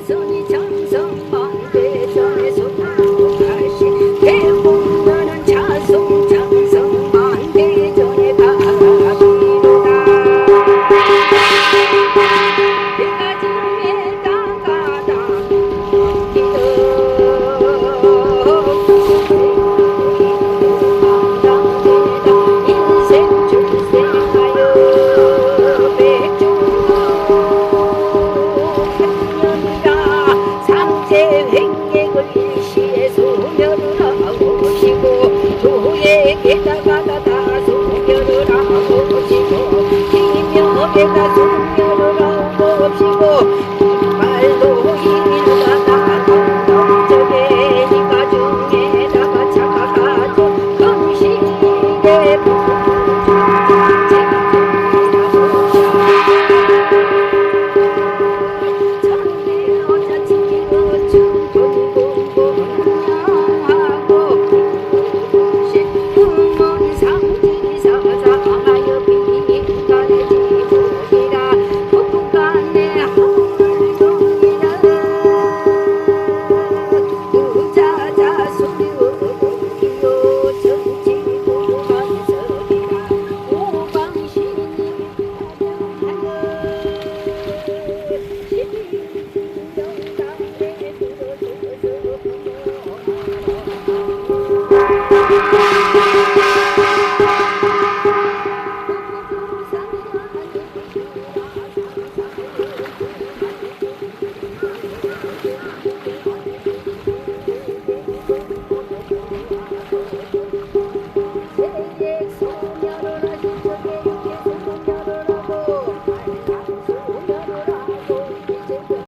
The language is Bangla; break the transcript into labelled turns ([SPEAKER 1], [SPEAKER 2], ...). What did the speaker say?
[SPEAKER 1] 가슴이 দেখা তুমি রঙ্গ শিব